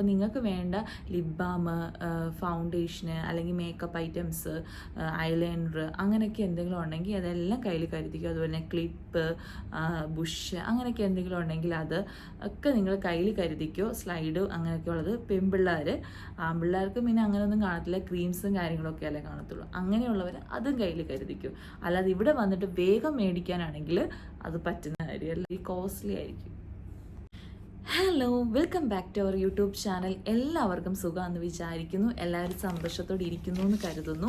അപ്പോൾ നിങ്ങൾക്ക് വേണ്ട ലിപ് ബാം ഫൗണ്ടേഷന് അല്ലെങ്കിൽ മേക്കപ്പ് ഐറ്റംസ് ഐലൈനർ അങ്ങനെയൊക്കെ എന്തെങ്കിലും ഉണ്ടെങ്കിൽ അതെല്ലാം കയ്യിൽ കരുതിക്കും. അതുപോലെ തന്നെ ക്ലിപ്പ് ബുഷ് അങ്ങനെയൊക്കെ എന്തെങ്കിലും ഉണ്ടെങ്കിൽ അത് ഒക്കെ നിങ്ങൾ കയ്യിൽ കരുതിക്കോ. സ്ലൈഡ് അങ്ങനെയൊക്കെ ഉള്ളത് പെൺപിള്ളേർ ആൺപിള്ളേർക്ക് പിന്നെ അങ്ങനെയൊന്നും കാണത്തില്ല. ക്രീംസും കാര്യങ്ങളൊക്കെ അല്ലേ കാണത്തുള്ളൂ. അങ്ങനെയുള്ളവർ അതും കയ്യിൽ കരുതിക്കും. അല്ലാതെ ഇവിടെ വന്നിട്ട് വേഗം മേടിക്കാനാണെങ്കിൽ അത് പറ്റുന്ന കാര്യമല്ല. ഈ കോസ്റ്റ്ലി ആയിരിക്കും. Hello welcome back to our YouTube channel എല്ലാവർക്കും സുഖമാണെന്ന് വിചാരിക്കുന്നു. എല്ലാവരും സന്തോഷത്തോടെ ഇരിക്കുന്നു എന്ന് കരുതുന്നു.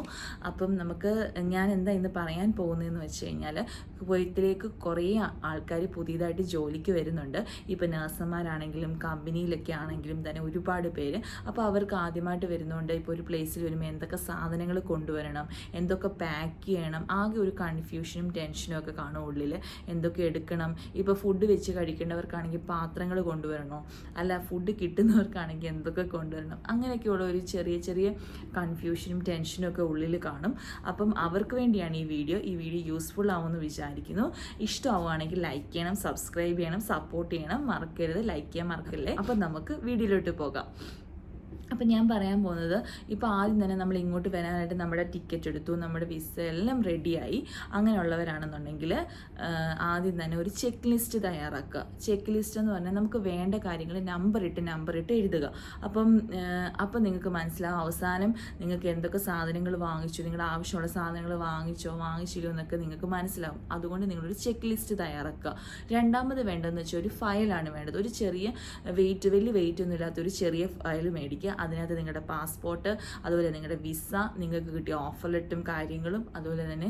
അപ്പം നമുക്ക് ഞാൻ എന്താ ഇന്ന് പറയാൻ പോകുന്നതെന്ന് വെച്ച് കഴിഞ്ഞാൽ കുവൈത്തിലേക്ക് കുറേ ആൾക്കാർ പുതിയതായിട്ട് ജോലിക്ക് വരുന്നുണ്ട്. ഇപ്പം നഴ്സുമാരാണെങ്കിലും കമ്പനിയിലൊക്കെ ആണെങ്കിലും തന്നെ ഒരുപാട് പേര്. അപ്പോൾ അവർക്ക് ആദ്യമായിട്ട് വരുന്നുണ്ട് ഇപ്പോൾ ഒരു പ്ലേസിൽ വരുമ്പോൾ എന്തൊക്കെ സാധനങ്ങൾ കൊണ്ടുവരണം എന്തൊക്കെ പാക്ക് ചെയ്യണം ആകെ ഒരു കൺഫ്യൂഷനും ടെൻഷനും ഒക്കെ കാണും ഉള്ളിൽ എന്തൊക്കെ എടുക്കണം ഇപ്പോൾ ഫുഡ് വെച്ച് കഴിക്കേണ്ടവർക്കാണെങ്കിൽ പാത്രങ്ങൾ കൊണ്ടുവരണോ? അല്ല ഫുഡ് കിട്ടുന്നവർക്കാണെങ്കിൽ എന്തൊക്കെ കൊണ്ടുവരണം? അങ്ങനെയൊക്കെയുള്ള ഒരു ചെറിയ ചെറിയ കൺഫ്യൂഷനും ടെൻഷനും ഒക്കെ ഉള്ളിൽ കാണും. അപ്പം അവർക്ക് വേണ്ടിയാണ് ഈ വീഡിയോ ഈ വീഡിയോ യൂസ്ഫുൾ ആവുമെന്ന് വിചാരിക്കുന്നു. ഇഷ്ടമാവുകയാണെങ്കിൽ ലൈക്ക് ചെയ്യണം സബ്സ്ക്രൈബ് ചെയ്യണം സപ്പോർട്ട് ചെയ്യണം. മറക്കരുത്. ലൈക്ക് ചെയ്യാൻ മറക്കല്ലേ? അപ്പം നമുക്ക് വീഡിയോയിലോട്ട് പോകാം. അപ്പം ഞാൻ പറയാൻ പോകുന്നത് ഇപ്പോൾ ആദ്യം തന്നെ നമ്മൾ ഇങ്ങോട്ട് വരാനായിട്ട് നമ്മുടെ ടിക്കറ്റ് എടുത്തു നമ്മുടെ വിസ എല്ലാം റെഡിയായി അങ്ങനെയുള്ളവരാണെന്നുണ്ടെങ്കിൽ ആദ്യം തന്നെ ഒരു ചെക്ക് ലിസ്റ്റ് തയ്യാറാക്കുക. ചെക്ക് ലിസ്റ്റ് എന്ന് പറഞ്ഞാൽ നമുക്ക് വേണ്ട കാര്യങ്ങൾ നമ്പർ ഇട്ട് നമ്പർ ഇട്ട് എഴുതുക. അപ്പം അപ്പം നിങ്ങൾക്ക് മനസ്സിലാവും അവസാനം നിങ്ങൾക്ക് എന്തൊക്കെ സാധനങ്ങൾ വാങ്ങിച്ചു നിങ്ങളുടെ ആവശ്യമുള്ള സാധനങ്ങൾ വാങ്ങിച്ചോ വാങ്ങിച്ചില്ലോ എന്നൊക്കെ നിങ്ങൾക്ക് മനസ്സിലാവും. അതുകൊണ്ട് നിങ്ങളൊരു ചെക്ക് ലിസ്റ്റ് തയ്യാറാക്കുക. രണ്ടാമത് വേണ്ടതെന്ന് വെച്ചാൽ ഒരു ഫയലാണ് വേണ്ടത്. ഒരു ചെറിയ വെയിറ്റ് വലിയ വെയിറ്റ് ഒന്നും ഇല്ലാത്ത ഒരു ചെറിയ ഫയൽ മേടിക്കുക. അതിനകത്ത് നിങ്ങളുടെ പാസ്പോർട്ട് അതുപോലെ നിങ്ങളുടെ വിസ നിങ്ങൾക്ക് കിട്ടിയ ഓഫർ ലെറ്റും കാര്യങ്ങളും അതുപോലെ തന്നെ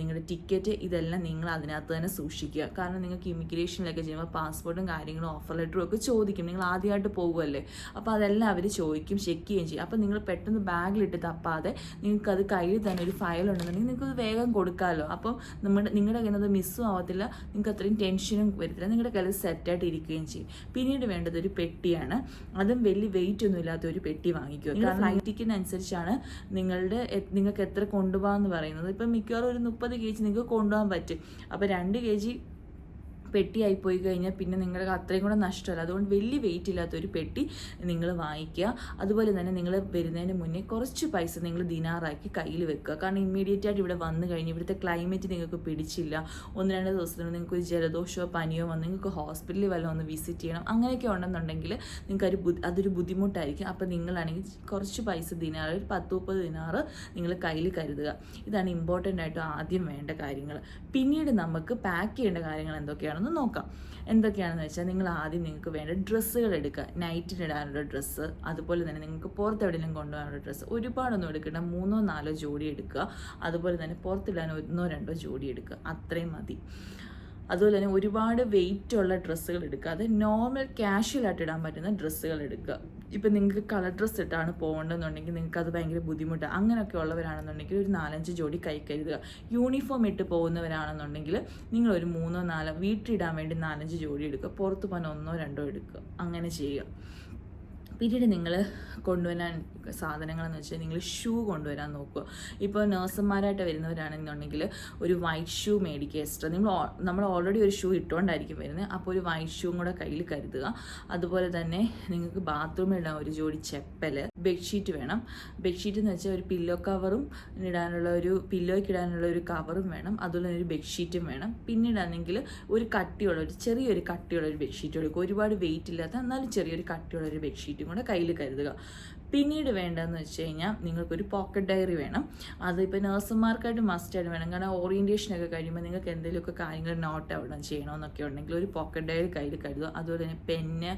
നിങ്ങളുടെ ടിക്കറ്റ് ഇതെല്ലാം നിങ്ങൾ അതിനകത്ത് തന്നെ സൂക്ഷിക്കുക. കാരണം നിങ്ങൾക്ക് ഇമിഗ്രേഷനിലൊക്കെ ചെയ്യുമ്പോൾ പാസ്പോർട്ടും കാര്യങ്ങളും ഓഫർ ലെറ്ററും ഒക്കെ ചോദിക്കും. നിങ്ങൾ ആദ്യമായിട്ട് പോകുമല്ലേ അപ്പോൾ അതെല്ലാം അവർ ചോദിക്കും ചെക്ക് ചെയ്യുകയും ചെയ്യും. അപ്പോൾ നിങ്ങൾ പെട്ടെന്ന് ബാഗിലിട്ട് തപ്പാതെ നിങ്ങൾക്ക് അത് കയ്യിൽ തന്നെ ഒരു ഫയൽ ഉണ്ടെന്നുണ്ടെങ്കിൽ നിങ്ങൾക്ക് വേഗം കൊടുക്കാമല്ലോ. അപ്പം നമ്മുടെ നിങ്ങളുടെ കയ്യിൽ അത് മിസ്സും ആവത്തില്ല. നിങ്ങൾക്ക് അത്രയും ടെൻഷനും വരത്തില്ല. നിങ്ങളുടെ കയ്യിൽ സെറ്റായിട്ട് ഇരിക്കുകയും ചെയ്യും. പിന്നീട് വേണ്ടത് ഒരു പെട്ടിയാണ്. അതും വലിയ വെയിറ്റ് ഒന്നും ഇല്ലാത്ത ഒരു പെട്ടി വാങ്ങിക്കുക. കാരണം ഫ്ലൈറ്റ് ടിക്കറ്റിനനുസരിച്ചാണ് നിങ്ങളുടെ നിങ്ങൾക്ക് എത്ര കൊണ്ടുപോകാമെന്ന് പറയുന്നത്. ഇപ്പം മിക്കവാറും ഒരു മുപ്പത് കെ ജി നിങ്ങൾക്ക് കൊണ്ടുപോകാൻ പറ്റും. അപ്പോൾ രണ്ട് കെ ജി പെട്ടിയായി പോയി കഴിഞ്ഞാൽ പിന്നെ നിങ്ങൾക്ക് അത്രയും കൂടെ നഷ്ടമല്ല. അതുകൊണ്ട് വലിയ വെയിറ്റ് ഇല്ലാത്തൊരു പെട്ടി നിങ്ങൾ വാങ്ങിക്കുക. അതുപോലെ തന്നെ നിങ്ങൾ വരുന്നതിന് മുന്നേ കുറച്ച് പൈസ നിങ്ങൾ ദിനാറാക്കി കയ്യിൽ വെക്കുക. കാരണം ഇമ്മീഡിയറ്റ് ആയിട്ട് ഇവിടെ വന്നു കഴിഞ്ഞ് ഇവിടുത്തെ ക്ലൈമറ്റ് നിങ്ങൾക്ക് പിടിച്ചില്ല. ഒന്ന് രണ്ട് ദിവസത്തിന് നിങ്ങൾക്ക് ഒരു ജലദോഷമോ പനിയോ വന്ന് നിങ്ങൾക്ക് ഹോസ്പിറ്റലിൽ വല്ലതും ഒന്ന് വിസിറ്റ് ചെയ്യണം. അങ്ങനെയൊക്കെ ഉണ്ടെന്നുണ്ടെങ്കിൽ നിങ്ങൾക്ക് ഒരു അതൊരു ബുദ്ധിമുട്ടായിരിക്കും. അപ്പോൾ നിങ്ങളാണെങ്കിൽ കുറച്ച് പൈസ ദിനാറ് ഒരു പത്ത് മുപ്പത് ദിനാറ് നിങ്ങൾ കയ്യിൽ കരുതുക. ഇതാണ് ഇമ്പോർട്ടന്റ് ആയിട്ട് ആദ്യം വേണ്ട കാര്യങ്ങൾ. പിന്നീട് നമുക്ക് പാക്ക് ചെയ്യേണ്ട കാര്യങ്ങൾ എന്തൊക്കെയാണെന്ന് നോക്കാം. എന്തൊക്കെയാണെന്ന് വെച്ചാൽ നിങ്ങൾ ആദ്യം നിങ്ങൾക്ക് വേണ്ട ഡ്രസ്സുകൾ എടുക്കുക. നൈറ്റിന് ഇടാനുള്ള ഡ്രസ്സ് അതുപോലെ തന്നെ നിങ്ങൾക്ക് പുറത്ത് എവിടെയെങ്കിലും കൊണ്ടുപോകാനുള്ള ഡ്രസ്സ് ഒരുപാടൊന്നും എടുക്കണ്ട. മൂന്നോ നാലോ ജോഡി എടുക്കുക. അതുപോലെ തന്നെ പുറത്തിടാൻ ഒന്നോ രണ്ടോ ജോഡി എടുക്കുക. അത്രയും മതി. അതുപോലെ തന്നെ ഒരുപാട് വെയിറ്റ് ഉള്ള ഡ്രസ്സുകൾ എടുക്കുക. അത് നോർമൽ കാഷ്വൽ ആയിട്ട് ഇടാൻ പറ്റുന്ന ഡ്രസ്സുകൾ എടുക്കുക. ഇപ്പം നിങ്ങൾക്ക് കളർ ഡ്രസ്സ് ഇട്ടാണ് പോകേണ്ടതെന്നുണ്ടെങ്കിൽ നിങ്ങൾക്ക് അത് ഭയങ്കര ബുദ്ധിമുട്ടാണ് അങ്ങനെയൊക്കെ ഉള്ളവരാണെന്നുണ്ടെങ്കിൽ ഒരു നാലഞ്ച് ജോഡി കൈ കരുതുക യൂണിഫോം ഇട്ട് പോകുന്നവരാണെന്നുണ്ടെങ്കിൽ നിങ്ങൾ ഒരു മൂന്നോ നാലോ വീട്ടിലിടാൻ വേണ്ടി നാലഞ്ച് ജോഡി എടുക്കുക. പുറത്ത് പോകാൻ ഒന്നോ രണ്ടോ എടുക്കുക. അങ്ങനെ ചെയ്യുക. പിന്നീട് നിങ്ങൾ കൊണ്ടുവരാൻ സാധനങ്ങളെന്ന് വെച്ചാൽ നിങ്ങൾ ഷൂ കൊണ്ടുവരാൻ നോക്കുക. ഇപ്പോൾ നേഴ്സുമാരായിട്ട് വരുന്നവരാണെന്നുണ്ടെങ്കിൽ ഒരു വൈറ്റ് ഷൂ മേടിക്കുക എക്സ്ട്രാ നിങ്ങൾ നമ്മൾ ഓൾറെഡി ഒരു ഷൂ ഇട്ടുകൊണ്ടായിരിക്കും വരുന്നത്. അപ്പോൾ ഒരു വൈറ്റ് ഷൂവും കൂടെ കയ്യിൽ കരുതുക. അതുപോലെ തന്നെ നിങ്ങൾക്ക് ബാത്റൂമിൽ ഒരു ജോഡി ചെപ്പൽ ബെഡ്ഷീറ്റ് വേണം. ബെഡ്ഷീറ്റ് എന്ന് വെച്ചാൽ ഒരു പില്ലോ കവറും ഇടാനുള്ള ഒരു പില്ലോയ്ക്ക് ഇടാനുള്ള ഒരു കവറും വേണം. അതുപോലെ ഒരു ബെഡ്ഷീറ്റും വേണം. പിന്നീടാണെങ്കിൽ ഒരു കട്ടിയുള്ള ഒരു ചെറിയൊരു കട്ടിയുള്ള ഒരു ബെഡ്ഷീറ്റ് എടുക്കുക. ഒരുപാട് വെയിറ്റ് ഇല്ലാത്ത എന്നാലും ചെറിയൊരു കട്ടിയുള്ള ഒരു ബെഡ്ഷീറ്റും കൂടെ കയ്യിൽ കരുതുക. പിന്നീട് വേണ്ടതെന്ന് വെച്ച് കഴിഞ്ഞാൽ നിങ്ങൾക്കൊരു പോക്കറ്റ് ഡയറി വേണം. അത് ഇപ്പോൾ നഴ്സുമാർക്കായിട്ട് മസ്റ്റായിട്ട് വേണം. കാരണം ഓറിയന്റേഷനൊക്കെ കഴിയുമ്പോൾ നിങ്ങൾക്ക് എന്തെങ്കിലുമൊക്കെ കാര്യങ്ങൾ നോട്ട് അവിടെ ചെയ്യണമെന്നൊക്കെ ഉണ്ടെങ്കിൽ ഒരു പോക്കറ്റ് ഡയറി കയ്യിൽ കരുതുക. അതുപോലെ തന്നെ pen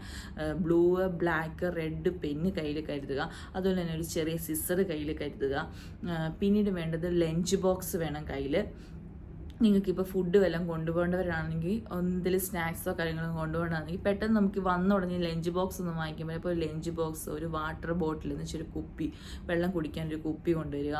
blue black red pen കയ്യിൽ കരുതുക. അതുപോലെ തന്നെ ഒരു ചെറിയ സിസർ കയ്യിൽ കരുതുക. പിന്നീട് വേണ്ടത് ലഞ്ച് ബോക്സ് വേണം കയ്യിൽ. നിങ്ങൾക്കിപ്പോൾ ഫുഡ് വല്ലതും കൊണ്ടുപോകേണ്ടവരാണെങ്കിൽ എന്തെങ്കിലും സ്നാക്സോ കാര്യങ്ങളോ കൊണ്ടുപോകണമെങ്കിൽ പെട്ടെന്ന് നമുക്ക് വന്ന ഉടനെ ലഞ്ച് ബോക്സ് ഒന്നും വാങ്ങിക്കുമ്പോൾ ഇപ്പോൾ ഒരു ലഞ്ച് ബോക്സ് ഒരു വാട്ടർ ബോട്ടിൽ എന്ന് വെച്ചാൽ ഒരു കുപ്പി വെള്ളം കുടിക്കാൻ ഒരു കുപ്പി കൊണ്ടുവരിക.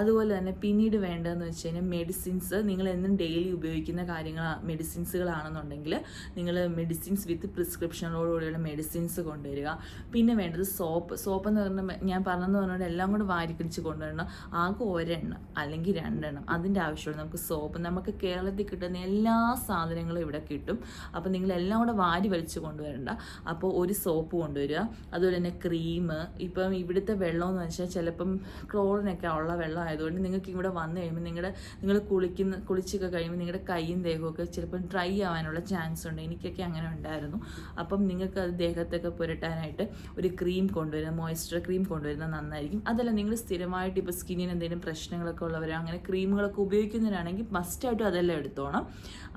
അതുപോലെ തന്നെ പിന്നീട് വേണ്ടതെന്ന് വെച്ച് കഴിഞ്ഞാൽ മെഡിസിൻസ് നിങ്ങൾ എന്നും ഡെയിലി ഉപയോഗിക്കുന്ന കാര്യങ്ങൾ മെഡിസിൻസുകളാണെന്നുണ്ടെങ്കിൽ നിങ്ങൾ മെഡിസിൻസ് വിത്ത് പ്രിസ്ക്രിപ്ഷനോടുകൂടിയുള്ള മെഡിസിൻസ് കൊണ്ടുവരിക. പിന്നെ വേണ്ടത് സോപ്പ് സോപ്പ് എന്ന് പറഞ്ഞ ഞാൻ പറഞ്ഞെന്ന് പറഞ്ഞുകൊണ്ട് എല്ലാം കൂടെ വാരിക്കടിച്ച് കൊണ്ടുവരണം. ആകെ ഒരെണ്ണം അല്ലെങ്കിൽ രണ്ടെണ്ണം അതിന്റെ ആവശ്യമുള്ളൂ. നമുക്ക് സോപ്പ് നമുക്ക് കേരളത്തിൽ കിട്ടുന്ന എല്ലാ സാധനങ്ങളും ഇവിടെ കിട്ടും. അപ്പോൾ നിങ്ങൾ എല്ലാം കൂടെ വാരി വലിച്ചു കൊണ്ടുവരണ്ട. അപ്പോൾ ഒരു സോപ്പ് കൊണ്ടുവരിക. അതുപോലെ തന്നെ ക്രീം. ഇപ്പം ഇവിടുത്തെ വെള്ളമെന്ന് വെച്ചാൽ ചിലപ്പം ക്ലോറിനൊക്കെ ഉള്ള വെള്ളം ആയതുകൊണ്ട് നിങ്ങൾക്ക് ഇവിടെ വന്നു കഴിയുമ്പോൾ നിങ്ങളുടെ നിങ്ങൾ കുളിക്കുന്ന കുളിച്ചൊക്കെ കഴിയുമ്പോൾ നിങ്ങളുടെ കൈയും ദേഹമൊക്കെ ചിലപ്പം ഡ്രൈ ആവാനുള്ള ചാൻസ് ഉണ്ട്. എനിക്കൊക്കെ അങ്ങനെ ഉണ്ടായിരുന്നു. അപ്പം നിങ്ങൾക്ക് അത് ദേഹത്തൊക്കെ പുരട്ടാനായിട്ട് ഒരു ക്രീം കൊണ്ടുവരുന്ന മോയ്സ്ചർ ക്രീം കൊണ്ടുവരുന്നത് നന്നായിരിക്കും. അതല്ല നിങ്ങൾ സ്ഥിരമായിട്ട് ഇപ്പോൾ സ്കിന്നിന് എന്തെങ്കിലും പ്രശ്നങ്ങളൊക്കെ ഉള്ളവരോ അങ്ങനെ ക്രീമുകളൊക്കെ ഉപയോഗിക്കുന്നവരാണെങ്കിൽ മസ്റ്റായിട്ടും അതെല്ലാം എടുത്തോണം.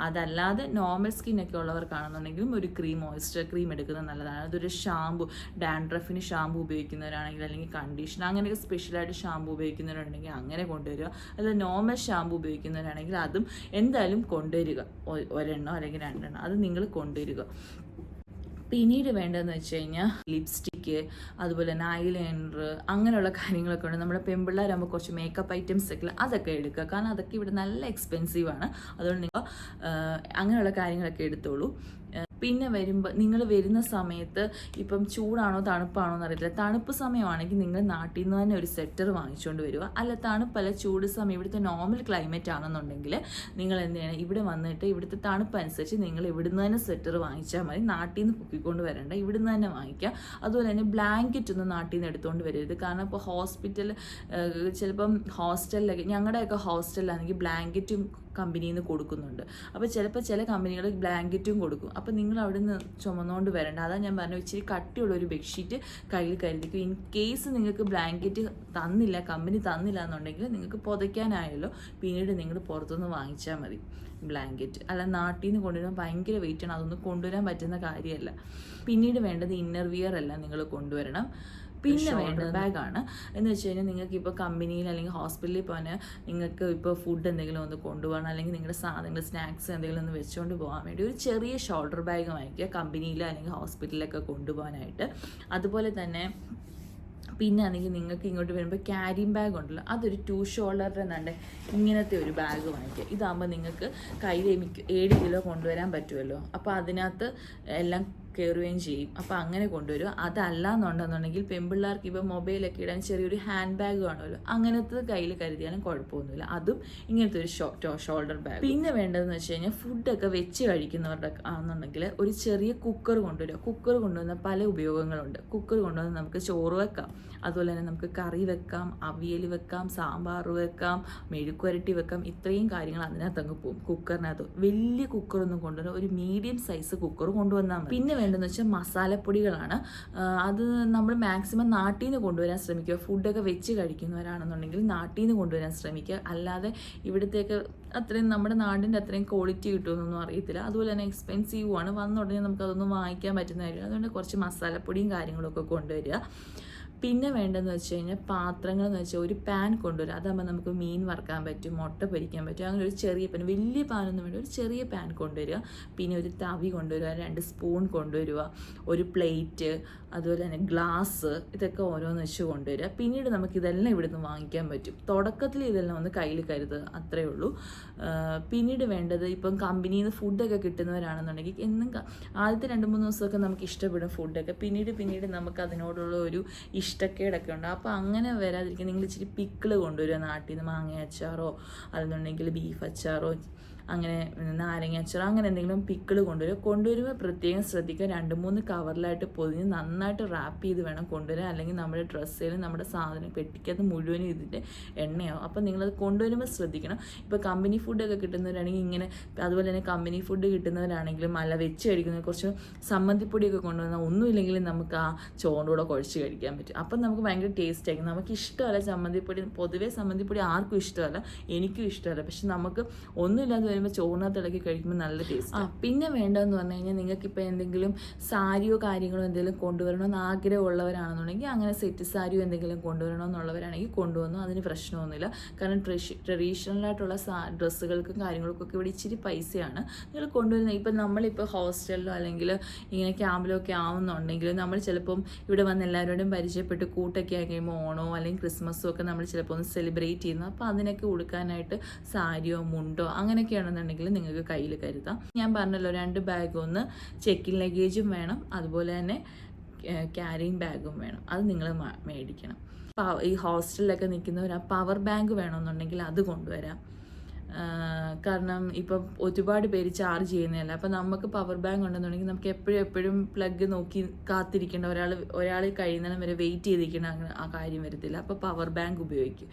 അതല്ലാതെ നോർമൽ സ്കിന്നൊക്കെ ഉള്ളവർക്കാണെന്നുണ്ടെങ്കിലും ഒരു ക്രീം മോയ്സ്ചർ ക്രീം എടുക്കുന്നത് നല്ലതാണ്. അതൊരു ഷാമ്പു ഡാൻഡ്രഫിന് ഷാമ്പു ഉപയോഗിക്കുന്നവരാണെങ്കിൽ അല്ലെങ്കിൽ കണ്ടീഷണർ അങ്ങനെയൊക്കെ സ്പെഷ്യലായിട്ട് ഷാമ്പു ഉപയോഗിക്കുന്നവരുണ്ടെങ്കിൽ അങ്ങനെ കൊണ്ടുവരിക. അല്ല നോർമൽ ഷാമ്പു ഉപയോഗിക്കുന്നവരാണെങ്കിൽ അതും എന്തായാലും കൊണ്ടുവരിക. ഒരെണ്ണോ അല്ലെങ്കിൽ രണ്ടെണ്ണം അത് നിങ്ങൾ കൊണ്ടുവരിക. പിന്നീട് വേണ്ടതെന്ന് വെച്ച് കഴിഞ്ഞാൽ ലിപ്സ്റ്റിക്ക് അതുപോലെ തന്നെ ഐലൈനർ അങ്ങനെയുള്ള കാര്യങ്ങളൊക്കെ ഉണ്ട്. നമ്മുടെ പെൺപിള്ളേരാകുമ്പോൾ കുറച്ച് മേക്കപ്പ് ഐറ്റംസ് ഒക്കെ അതൊക്കെ എടുക്കുക. കാരണം അതൊക്കെ ഇവിടെ നല്ല എക്സ്പെൻസീവ് ആണ്. അതുകൊണ്ട് നിങ്ങൾ അങ്ങനെയുള്ള കാര്യങ്ങളൊക്കെ എടുത്തോളൂ. പിന്നെ വരുമ്പോൾ നിങ്ങൾ വരുന്ന സമയത്ത് ഇപ്പം ചൂടാണോ തണുപ്പാണോ എന്നറിയത്തില്ല. തണുപ്പ് സമയമാണെങ്കിൽ നിങ്ങൾ നാട്ടിൽ നിന്ന് തന്നെ ഒരു സെറ്റർ വാങ്ങിച്ചുകൊണ്ട് വരിക. അല്ല തണുപ്പല്ല ചൂട് സമയം. ഇവിടുത്തെ നോർമൽ ക്ലൈമറ്റ് ആണെന്നുണ്ടെങ്കിൽ നിങ്ങൾ എന്ത് ചെയ്യണം? ഇവിടെ വന്നിട്ട് ഇവിടുത്തെ തണുപ്പ് അനുസരിച്ച് നിങ്ങൾ ഇവിടുന്ന് തന്നെ സെറ്റർ വാങ്ങിച്ചാൽ മതി. നാട്ടിൽ നിന്ന് പൊക്കിക്കൊണ്ട് വരണ്ട. ഇവിടുന്ന് തന്നെ വാങ്ങിക്കുക അതുപോലെ തന്നെ ബ്ലാങ്കറ്റ് ഒന്നും നാട്ടിൽ നിന്ന് എടുത്തുകൊണ്ട് വരരുത്. കാരണം ഇപ്പോൾ ഹോസ്പിറ്റൽ ചിലപ്പം ഹോസ്റ്റലിലൊക്കെ ഞങ്ങളുടെയൊക്കെ ഹോസ്റ്റലിലാണെങ്കിൽ ബ്ലാങ്കറ്റും കമ്പനിയിൽ നിന്ന് കൊടുക്കുന്നുണ്ട്. അപ്പോൾ ചിലപ്പോൾ ചില കമ്പനികൾ ബ്ലാങ്കറ്റും കൊടുക്കും. അപ്പോൾ നിങ്ങൾ അവിടെ നിന്ന് ചുമന്നുകൊണ്ട് വരേണ്ട. അതാ ഞാൻ പറഞ്ഞു ഇച്ചിരി കട്ടിയുള്ള ഒരു ബെഡ്ഷീറ്റ് കയ്യിൽ കരുതിക്കും. ഇൻ കേസ് നിങ്ങൾക്ക് ബ്ലാങ്കറ്റ് തന്നില്ല കമ്പനി തന്നില്ല എന്നുണ്ടെങ്കിൽ നിങ്ങൾക്ക് പുതയ്ക്കാനായല്ലോ. പിന്നീട് നിങ്ങൾ പുറത്തുനിന്ന് വാങ്ങിച്ചാൽ മതി ബ്ലാങ്കറ്റ്. അല്ല നാട്ടിൽ നിന്ന് കൊണ്ടുവരാൻ ഭയങ്കര വെയിറ്റ് ആണ് അതൊന്നും കൊണ്ടുവരാൻ പറ്റുന്ന കാര്യമല്ല പിന്നീട് വേണ്ടത് ഇന്നർ വിയർ എല്ലാം നിങ്ങൾ കൊണ്ടുവരണം. പിന്നെ വേണ്ടത് ബാഗാണ്. എന്ന് വെച്ച് കഴിഞ്ഞാൽ നിങ്ങൾക്ക് ഇപ്പോൾ കമ്പനിയിൽ അല്ലെങ്കിൽ ഹോസ്പിറ്റലിൽ പോകാൻ നിങ്ങൾക്ക് ഇപ്പോൾ ഫുഡ് എന്തെങ്കിലും ഒന്ന് കൊണ്ടുപോകണം. അല്ലെങ്കിൽ നിങ്ങളുടെ സാധനങ്ങൾ സ്നാക്സ് എന്തെങ്കിലും ഒന്ന് വെച്ചുകൊണ്ട് പോകാൻ വേണ്ടി ഒരു ചെറിയ ഷോൾഡർ ബാഗ് വാങ്ങിക്കുക കമ്പനിയിൽ അല്ലെങ്കിൽ ഹോസ്പിറ്റലിലൊക്കെ കൊണ്ടുപോകാനായിട്ട്. അതുപോലെ തന്നെ പിന്നെ ആണെങ്കിൽ നിങ്ങൾക്ക് ഇങ്ങോട്ട് വരുമ്പോൾ ക്യാരിയും ബാഗ് ഉണ്ടല്ലോ അതൊരു ടു ഷോൾഡറിന്റെ നല്ല ഇങ്ങനത്തെ ഒരു ബാഗ് വാങ്ങിക്കുക. ഇതാകുമ്പോൾ നിങ്ങൾക്ക് കയ്യിൽ മിക്ക ഏഴ് കിലോ കൊണ്ടുവരാൻ പറ്റുമല്ലോ അപ്പോൾ അതിനകത്ത് എല്ലാം കയറുകയും ചെയ്യും. അപ്പോൾ അങ്ങനെ കൊണ്ടുവരും. അതല്ല എന്നുണ്ടെന്നുണ്ടെങ്കിൽ പെൺപിള്ളേർക്ക് ഇപ്പോൾ മൊബൈലൊക്കെ ഇടാൻ ചെറിയൊരു ഹാൻഡ് ബാഗ് കാണുമല്ലോ. അങ്ങനത്തെ കയ്യിൽ കരുതിയാലും കുഴപ്പമൊന്നുമില്ല. അതും ഇങ്ങനത്തെ ഒരു ഷോൾഡർ ബാഗ്. പിന്നെ വേണ്ടതെന്ന് വെച്ച് കഴിഞ്ഞാൽ ഫുഡൊക്കെ വെച്ച് കഴിക്കുന്നവരുടെ ആണെന്നുണ്ടെങ്കിൽ ഒരു ചെറിയ കുക്കർ കൊണ്ടുവരിക. കുക്കർ കൊണ്ടുവന്ന പല ഉപയോഗങ്ങളുണ്ട്. കുക്കർ കൊണ്ടുവന്ന് നമുക്ക് ചോറ് വെക്കാം. അതുപോലെ തന്നെ നമുക്ക് കറി വെക്കാം അവിയൽ വെക്കാം സാമ്പാർ വെക്കാം മെഴുക്കുരട്ടി വെക്കാം. ഇത്രയും കാര്യങ്ങൾ അതിനകത്ത് അങ്ങ് പോകും. കുക്കറിനകത്ത്. വലിയ കുക്കറൊന്നും കൊണ്ടുവരാം ഒരു മീഡിയം സൈസ് കുക്കർ കൊണ്ടുവന്നാൽ പിന്നെ വേണ്ടതെന്ന് വെച്ചാൽ മസാലപ്പൊടികളാണ്. അത് നമ്മൾ മാക്സിമം നാട്ടിൽ നിന്ന് കൊണ്ടുവരാൻ ശ്രമിക്കുക. ഫുഡൊക്കെ വെച്ച് കഴിക്കുന്നവരാണെന്നുണ്ടെങ്കിൽ നാട്ടിൽ നിന്ന് കൊണ്ടുവരാൻ ശ്രമിക്കുക. അല്ലാതെ ഇവിടത്തേക്ക് അത്രയും നമ്മുടെ നാടിന്റെ അത്രയും ക്വാളിറ്റി കിട്ടുമെന്നൊന്നും അറിയത്തില്ല. അതുപോലെ തന്നെ എക്സ്പെൻസീവ് ആണ്. വന്നുടനെ നമുക്ക് അതൊന്നും വാങ്ങിക്കാൻ പറ്റുന്ന കാര്യം അതുകൊണ്ട് കുറച്ച് മസാലപ്പൊടിയും കാര്യങ്ങളൊക്കെ കൊണ്ടുവരിക. പിന്നെ വേണ്ടതെന്ന് വെച്ച് കഴിഞ്ഞാൽ പാത്രങ്ങൾ എന്ന് വെച്ചാൽ ഒരു പാൻ കൊണ്ടുവരും. അതാകുമ്പോൾ നമുക്ക് മീൻ വറുക്കാൻ പറ്റും മുട്ട പൊരിക്കാൻ പറ്റും അങ്ങനെ ഒരു ചെറിയ പാൻ വലിയ പാനൊന്നും വേണ്ട ഒരു ചെറിയ പാൻ കൊണ്ടുവരിക. പിന്നെ ഒരു തവി കൊണ്ടുവരിക രണ്ട് സ്പൂൺ കൊണ്ടുവരിക ഒരു പ്ലേറ്റ് അതുപോലെ തന്നെ ഗ്ലാസ് ഇതൊക്കെ ഓരോന്ന് വെച്ച് കൊണ്ടുവരിക. പിന്നീട് നമുക്ക് ഇതെല്ലാം ഇവിടുന്ന് വാങ്ങിക്കാൻ പറ്റും. തുടക്കത്തിൽ ഇതെല്ലാം ഒന്ന് കയ്യിൽ കരുതുക അത്രയേ ഉള്ളൂ. പിന്നീട് വേണ്ടത് ഇപ്പം കമ്പനിയിൽ നിന്ന് ഫുഡൊക്കെ കിട്ടുന്നവരാണെന്നുണ്ടെങ്കിൽ എന്നും ആദ്യത്തെ രണ്ട് മൂന്ന് ദിവസമൊക്കെ നമുക്ക് ഇഷ്ടപ്പെടും ഫുഡൊക്കെ പിന്നീട് പിന്നീട് നമുക്ക് അതിനോടുള്ള ഒരു ഇഷ്ടക്കേടൊക്കെ ഉണ്ട് അപ്പോൾ അങ്ങനെ വരാതിരിക്കാൻ നിങ്ങൾ ഇച്ചിരി പിക്കിൾ കൊണ്ടുവരിക നാട്ടിൽ നിന്ന് മാങ്ങ അച്ചാറോ അല്ലെന്നുണ്ടെങ്കിൽ ബീഫ് അച്ചാറോ അങ്ങനെ നാരങ്ങ അച്ചാറോ അങ്ങനെ എന്തെങ്കിലും പിക്കിൾ കൊണ്ടുവരും കൊണ്ടുവരുമ്പോൾ പ്രത്യേകം ശ്രദ്ധിക്കുക. രണ്ട് മൂന്ന് കവറിലായിട്ട് പൊതിഞ്ഞ് നന്നായിട്ട് റാപ്പ് ചെയ്ത് വേണം കൊണ്ടുവരാൻ. അല്ലെങ്കിൽ നമ്മുടെ ഡ്രസ്സിൽ നമ്മുടെ സാധനം പെട്ടിക്കകത്ത് മുഴുവനും ഇതിന്റെ എണ്ണയാവും. അപ്പോൾ നിങ്ങളത് കൊണ്ടുവരുമ്പോൾ ശ്രദ്ധിക്കണം. ഇപ്പോൾ കമ്പനി ഫുഡൊക്കെ കിട്ടുന്നവരാണെങ്കിൽ ഇങ്ങനെ അതുപോലെ തന്നെ കമ്പനി ഫുഡ് കിട്ടുന്നവരാണെങ്കിലും അല്ല വെച്ച് കഴിക്കുന്നത് കുറച്ച് സമ്മന്തിപ്പൊടിയൊക്കെ കൊണ്ടുവന്നാൽ ഒന്നുമില്ലെങ്കിലും നമുക്ക് ആ ചോണ്ടൂടെ കുഴച്ച് കഴിക്കാൻ പറ്റും. അപ്പം നമുക്ക് ഭയങ്കര ടേസ്റ്റ് ആയിരിക്കും. നമുക്ക് ഇഷ്ടമല്ല ചമ്മന്തിപ്പൊടി പൊതുവേ സമ്മന്തിപ്പൊടി ആർക്കും ഇഷ്ടമല്ല. എനിക്കും ഇഷ്ടമല്ല. പക്ഷെ നമുക്ക് ഒന്നുമില്ലാതെ വരുമ്പോൾ ചോറിനകത്ത് ഇളക്കി കഴിക്കുമ്പോൾ നല്ല ടേസ്റ്റ് ആ. പിന്നെ വേണ്ടതെന്ന് പറഞ്ഞു കഴിഞ്ഞാൽ നിങ്ങൾക്ക് ഇപ്പോൾ എന്തെങ്കിലും സാരിയോ കാര്യങ്ങളോ എന്തെങ്കിലും കൊണ്ടുവരണമെന്ന് ആഗ്രഹമുള്ളവരാണെന്നുണ്ടെങ്കിൽ അങ്ങനെ സെറ്റ് സാരിയോ എന്തെങ്കിലും കൊണ്ടുവരണമെന്നുള്ളവരാണെങ്കിൽ കൊണ്ടുവന്നു. അതിന് പ്രശ്നമൊന്നുമില്ല. കാരണം ട്രഡീഷണൽ ആയിട്ടുള്ള സാ ഡ്രസ്സുകൾക്കും കാര്യങ്ങൾക്കൊക്കെ ഇവിടെ ഇച്ചിരി പൈസയാണ്. നിങ്ങൾ കൊണ്ടുവരുന്ന ഇപ്പം നമ്മളിപ്പോൾ ഹോസ്റ്റലിലോ അല്ലെങ്കിൽ ഇങ്ങനെ ക്യാമ്പിലോ ഒക്കെ ആവുന്നുണ്ടെങ്കിൽ നമ്മൾ ചിലപ്പം ഇവിടെ വന്ന് എല്ലാവരോടും പരിചയപ്പെട്ട് കൂട്ടൊക്കെ ആയി കഴിയുമ്പോൾ ഓണോ അല്ലെങ്കിൽ ക്രിസ്മസോ ഒക്കെ നമ്മൾ ചിലപ്പോൾ ഒന്ന് സെലിബ്രേറ്റ് ചെയ്യുന്നു. അപ്പോൾ അതിനൊക്കെ ഉടുക്കാനായിട്ട് സാരിയോ മുണ്ടോ അങ്ങനെയൊക്കെയാണെന്നുണ്ടെങ്കിൽ നിങ്ങൾക്ക് കയ്യിൽ കരുതാം. ഞാൻ പറഞ്ഞല്ലോ രണ്ട് ബാഗ് ഒന്ന് ചെക്കിൻ ലഗേജും വേണം. അതുപോലെ തന്നെ ക്യാരിങ് ബാഗും വേണം. അത് നിങ്ങൾ മേടിക്കണം. ഈ ഹോസ്റ്റലിലൊക്കെ നിൽക്കുന്നവർ പവർ ബാങ്ക് വേണമെന്നുണ്ടെങ്കിൽ അത് കൊണ്ടുവരാം. കാരണം ഇപ്പം ഒരുപാട് പേര് ചാർജ് ചെയ്യുന്നതല്ല? അപ്പം നമുക്ക് പവർ ബാങ്ക് ഉണ്ടെന്നുണ്ടെങ്കിൽ നമുക്ക് എപ്പോഴും എപ്പോഴും പ്ലഗ് നോക്കി കാത്തിരിക്കേണ്ട ഒരാൾ ഒരാൾ കഴിയുന്നിടം വരെ വെയിറ്റ് ചെയ്തിരിക്കണം അങ്ങനെ ആ കാര്യം വരത്തില്ല. അപ്പോൾ പവർ ബാങ്ക് ഉപയോഗിക്കും.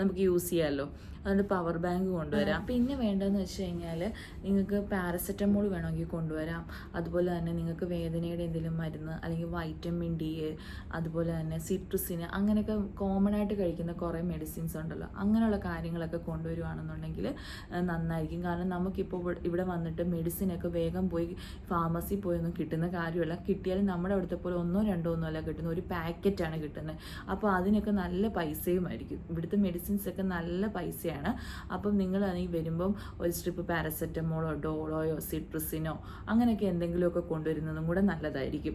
നമുക്ക് യൂസ് ചെയ്യാമല്ലോ അതുകൊണ്ട് പവർ ബാങ്ക് കൊണ്ടുവരാം. പിന്നെ വേണ്ടതെന്ന് വെച്ച് കഴിഞ്ഞാൽ നിങ്ങൾക്ക് പാരസെറ്റമോൾ വേണമെങ്കിൽ കൊണ്ടുവരാം. അതുപോലെ തന്നെ നിങ്ങൾക്ക് വേദനയുടെ എന്തെങ്കിലും മരുന്ന് അല്ലെങ്കിൽ വൈറ്റമിൻ ഡി അതുപോലെ തന്നെ സിട്രസിന് അങ്ങനെയൊക്കെ കോമൺ ആയിട്ട് കഴിക്കുന്ന കുറേ മെഡിസിൻസ് ഉണ്ടല്ലോ. അങ്ങനെയുള്ള കാര്യങ്ങളൊക്കെ കൊണ്ടുവരുവാണെന്നുണ്ടെങ്കിൽ നന്നായിരിക്കും. കാരണം നമുക്കിപ്പോൾ ഇവിടെ- വന്നിട്ട് മെഡിസിനൊക്കെ വേഗം പോയി ഫാർമസി പോയി ഒന്നും കിട്ടുന്ന കാര്യമല്ല. കിട്ടിയാലും നമ്മുടെ അവിടുത്തെ പോലെ ഒന്നോ രണ്ടോ ഒന്നോ അല്ല കിട്ടുന്നത്. ഒരു പാക്കറ്റാണ് കിട്ടുന്നത് അപ്പോൾ അതിനൊക്കെ നല്ല പൈസയുമായിരിക്കും ഇവിടുത്തെ മെഡിസിൻസൊക്കെ നല്ല പൈസയാണ്. അപ്പം നിങ്ങൾ നിങ്ങളാണെങ്കിൽ വരുമ്പം ഒരു സ്ട്രിപ്പ് പാരസെറ്റമോളോ ഡോളോയോ സിട്രസിനോ അങ്ങനെയൊക്കെ എന്തെങ്കിലുമൊക്കെ കൊണ്ടുവരുന്നതും കൂടെ നല്ലതായിരിക്കും.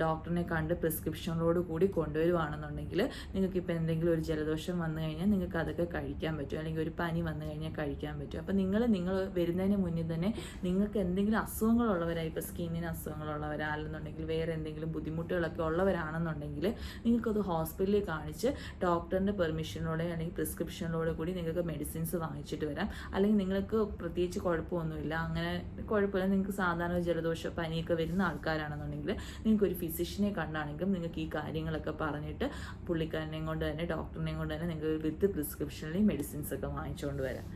ഡോക്ടറിനെ കണ്ട് പ്രിസ്ക്രിപ്ഷനോട് കൂടി കൊണ്ടുവരുവാണെന്നുണ്ടെങ്കിൽ നിങ്ങൾക്ക് ഇപ്പോൾ എന്തെങ്കിലും ഒരു ജലദോഷം വന്നു കഴിഞ്ഞാൽ നിങ്ങൾക്ക് അതൊക്കെ കഴിക്കാൻ പറ്റും. അല്ലെങ്കിൽ ഒരു പനി വന്നു കഴിഞ്ഞാൽ കഴിക്കാൻ പറ്റും. അപ്പോൾ നിങ്ങൾ നിങ്ങൾ വരുന്നതിന് മുന്നിൽ തന്നെ നിങ്ങൾക്ക് എന്തെങ്കിലും അസുഖങ്ങളുള്ളവരായി ഇപ്പോൾ സ്കിന്നിന് അസുഖങ്ങളുള്ളവരാ അല്ലെന്നുണ്ടെങ്കിൽ വേറെ എന്തെങ്കിലും ബുദ്ധിമുട്ടുകളൊക്കെ ഉള്ളവരാണെന്നുണ്ടെങ്കിൽ നിങ്ങൾക്കത് ഹോസ്പിറ്റലിൽ കാണിച്ച് ഡോക്ടറിന്റെ പെർമിഷനോടെ അല്ലെങ്കിൽ പ്രിസ്ക്രിപ്ഷനിലൂടെ കൂടി നിങ്ങൾക്ക് മെഡിസിൻസ് വാങ്ങിച്ചിട്ട് വരാം. അല്ലെങ്കിൽ നിങ്ങൾക്ക് പ്രത്യേകിച്ച് കുഴപ്പമൊന്നുമില്ല. അങ്ങനെ കുഴപ്പമില്ല. നിങ്ങൾക്ക് സാധാരണ ജലദോഷം പനിയൊക്കെ വരുന്ന ആൾക്കാരാണെന്നുണ്ടെങ്കിൽ നിങ്ങൾക്ക് ഒരു ഫിസിഷ്യനെ കണ്ടാണെങ്കിലും നിങ്ങൾക്ക് ഈ കാര്യങ്ങളൊക്കെ പറഞ്ഞിട്ട് പുള്ളിക്കാരനെയും കൊണ്ട് തന്നെ ഡോക്ടറിനെയും കൊണ്ട് തന്നെ നിങ്ങൾക്ക് വിത്ത് പ്രിസ്ക്രിപ്ഷനിൽ മെഡിസിൻസ് ഒക്കെ വാങ്ങിച്ചുകൊണ്ട് വരാം.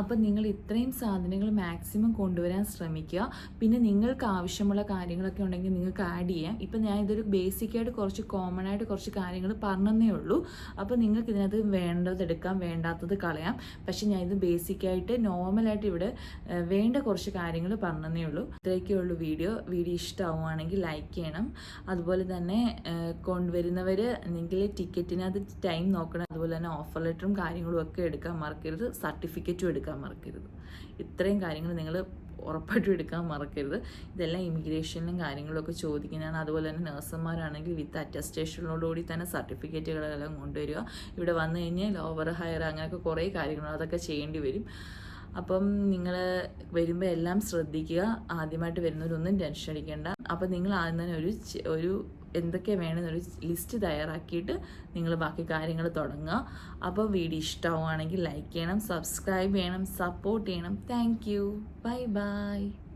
അപ്പം നിങ്ങൾ ഇത്രയും സാധനങ്ങൾ മാക്സിമം കൊണ്ടുവരാൻ ശ്രമിക്കുക. പിന്നെ നിങ്ങൾക്ക് ആവശ്യമുള്ള കാര്യങ്ങളൊക്കെ ഉണ്ടെങ്കിൽ നിങ്ങൾക്ക് ആഡ് ചെയ്യാം. ഇപ്പം ഞാൻ ഇതൊരു ബേസിക്കായിട്ട് കുറച്ച് കോമൺ ആയിട്ട് കുറച്ച് കാര്യങ്ങൾ പറഞ്ഞതേ ഉള്ളൂ. അപ്പോൾ നിങ്ങൾക്ക് ഇതിനകത്ത് വേണ്ടത് എടുക്കാം വേണ്ടാത്തത് കളയാം. പക്ഷെ ഞാൻ ഇത് ബേസിക്കായിട്ട് നോർമലായിട്ട് ഇവിടെ വേണ്ട കുറച്ച് കാര്യങ്ങൾ പറഞ്ഞതേ ഉള്ളൂ. ഇത്രയൊക്കെ ഉള്ളൂ വീഡിയോ. വീഡിയോ ഇഷ്ടമാവുകയാണെങ്കിൽ ലൈക്ക് ചെയ്യണം. അതുപോലെ തന്നെ കൊണ്ടുവരുന്നവർ നിങ്ങൾ ടിക്കറ്റിനകത്ത് ടൈം നോക്കണം. അതുപോലെ തന്നെ ഓഫർ ലെറ്ററും കാര്യങ്ങളും ഒക്കെ എടുക്കാൻ മറക്കരുത്. സർട്ടിഫിക്കറ്റും എടുക്കാൻ മറക്കരുത്. ഇത്രയും കാര്യങ്ങൾ നിങ്ങൾ ഉറപ്പായിട്ടും എടുക്കാൻ മറക്കരുത്. ഇതെല്ലാം ഇമിഗ്രേഷനിലും കാര്യങ്ങളൊക്കെ ചോദിക്കുന്നതാണ്. അതുപോലെ തന്നെ നഴ്സുമാരാണെങ്കിൽ വിത്ത് അറ്റസ്റ്റേഷനോടുകൂടി തന്നെ സർട്ടിഫിക്കറ്റുകളെല്ലാം കൊണ്ടുവരിക. ഇവിടെ വന്നു കഴിഞ്ഞാൽ ലോവർ ഹയർ അങ്ങനെയൊക്കെ കുറേ കാര്യങ്ങൾ അതൊക്കെ ചെയ്യേണ്ടി വരും. അപ്പം നിങ്ങൾ വരുമ്പോൾ എല്ലാം ശ്രദ്ധിക്കുക. ആദ്യമായിട്ട് വരുന്നവരൊന്നും ടെൻഷൻ അടിക്കേണ്ട. അപ്പം നിങ്ങൾ ആദ്യം തന്നെ ഒരു ഒരു എന്തൊക്കെ വേണമെന്നൊരു ലിസ്റ്റ് തയ്യാറാക്കിയിട്ട് നിങ്ങൾ ബാക്കി കാര്യങ്ങൾ തുടങ്ങുക. അപ്പോൾ വീഡിയോ ഇഷ്ടമാവുകയാണെങ്കിൽ ലൈക്ക് ചെയ്യണം സബ്സ്ക്രൈബ് ചെയ്യണം സപ്പോർട്ട് ചെയ്യണം. Thank bye bye